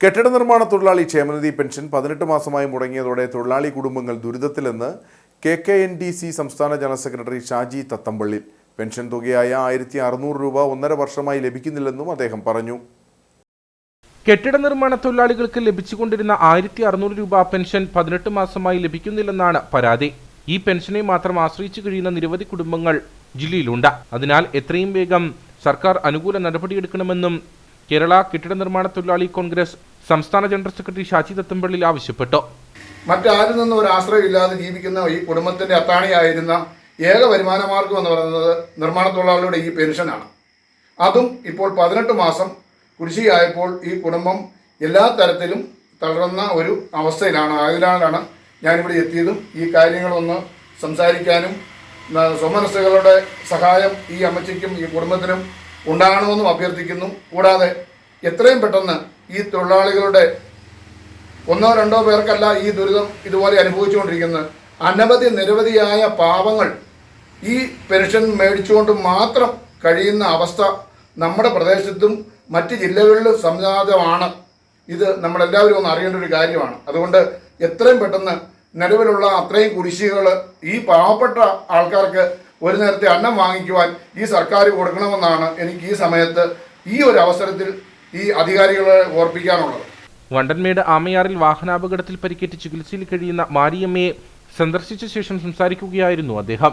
കെട്ടിട നിർമ്മാണ തൊഴിലാളി ക്ഷേമനിധി പെൻഷൻ പതിനെട്ട് മാസമായി മുടങ്ങിയതോടെ തൊഴിലാളി കുടുംബങ്ങൾ ദുരിതത്തിലെന്ന് K K N D C സംസ്ഥാന general secretary Shaji Thathampally. Pension തുകയായ ആയിരത്തി അറുന്നൂറ് രൂപ ഒന്നര വർഷമായി ലഭിക്കുന്നില്ലെന്നും അദ്ദേഹം പറഞ്ഞു. കെട്ടിട നിർമ്മാണ തൊഴിലാളികൾക്ക് ലഭിച്ചുകൊണ്ടിരുന്ന ആയിരത്തി അറുന്നൂറ് രൂപ പെൻഷൻ പതിനെട്ട് മാസമായി ലഭിക്കുന്നില്ലെന്നാണ് പരാതി. ഈ പെൻഷനെ മാത്രം ആശ്രയിച്ചു കഴിയുന്ന നിരവധി കുടുംബങ്ങൾ ജില്ലയിലുണ്ട്. അതിനാൽ എത്രയും വേഗം സർക്കാർ അനുകൂല നടപടിയെടുക്കണമെന്നും കേരള കെട്ടിട നിർമ്മാണ തൊഴിലാളി കോൺഗ്രസ് സംസ്ഥാന ജനറൽ സെക്രട്ടറി ഷാജി ദത്തമ്പള്ളിൽ ആവശ്യപ്പെട്ടു. മറ്റാരിൽ നിന്നും ഒരു ആശ്രയമില്ലാതെ ജീവിക്കുന്ന ഈ കുടുംബത്തിന്റെ അത്താണിയായിരുന്ന ഏക വരുമാന മാർഗം എന്ന് പറയുന്നത് നിർമ്മാണ തൊഴിലാളിയുടെ ഈ പെൻഷനാണ്. അതും ഇപ്പോൾ പതിനെട്ട് മാസം കുടിശ്ശികയായപ്പോൾ ഈ കുടുംബം എല്ലാ തരത്തിലും തളർന്ന ഒരു അവസ്ഥയിലാണ്. അതിനാലാണ് ഞാനിവിടെ എത്തിയതും ഈ കാര്യങ്ങളൊന്ന് സംസാരിക്കാനും സ്വമനസ്സുകളുടെ സഹായം ഈ അമ്മച്ചിക്കും ഈ കുടുംബത്തിനും ഉണ്ടാകണമെന്നും അഭ്യർത്ഥിക്കുന്നു. കൂടാതെ എത്രയും പെട്ടെന്ന് ഈ തൊഴിലാളികളുടെ ഒന്നോ രണ്ടോ പേർക്കല്ല ഈ ദുരിതം ഇതുപോലെ അനുഭവിച്ചുകൊണ്ടിരിക്കുന്നത്. അനവധി നിരവധിയായ പാവങ്ങൾ ഈ പെൻഷൻ മേടിച്ചുകൊണ്ട് മാത്രം കഴിയുന്ന അവസ്ഥ നമ്മുടെ പ്രദേശത്തും മറ്റ് ജില്ലകളിലും സംജാതമാണ്. ഇത് നമ്മളെല്ലാവരും ഒന്ന് അറിയേണ്ട ഒരു കാര്യമാണ്. അതുകൊണ്ട് എത്രയും പെട്ടെന്ന് നിലവിലുള്ള അത്രയും കുടിശ്ശികകൾ ഈ പാവപ്പെട്ട ആൾക്കാർക്ക് ഒരു നേരത്തെ അന്നം വാങ്ങിക്കുവാൻ ഈ സർക്കാർ കൊടുക്കണമെന്നാണ് എനിക്ക് ഈ സമയത്ത് ഈ ഒരു അവസരത്തിൽ ഈ അധികാരികളെ ഓർപ്പിക്കാനുള്ളത്. വണ്ടൻമേട് ആമയാറിൽ വാഹനാപകടത്തിൽ പരിക്കേറ്റ് ചികിത്സയിൽ കഴിയുന്ന മാരിയമ്മയെ സന്ദർശിച്ച ശേഷം സംസാരിക്കുകയായിരുന്നു അദ്ദേഹം.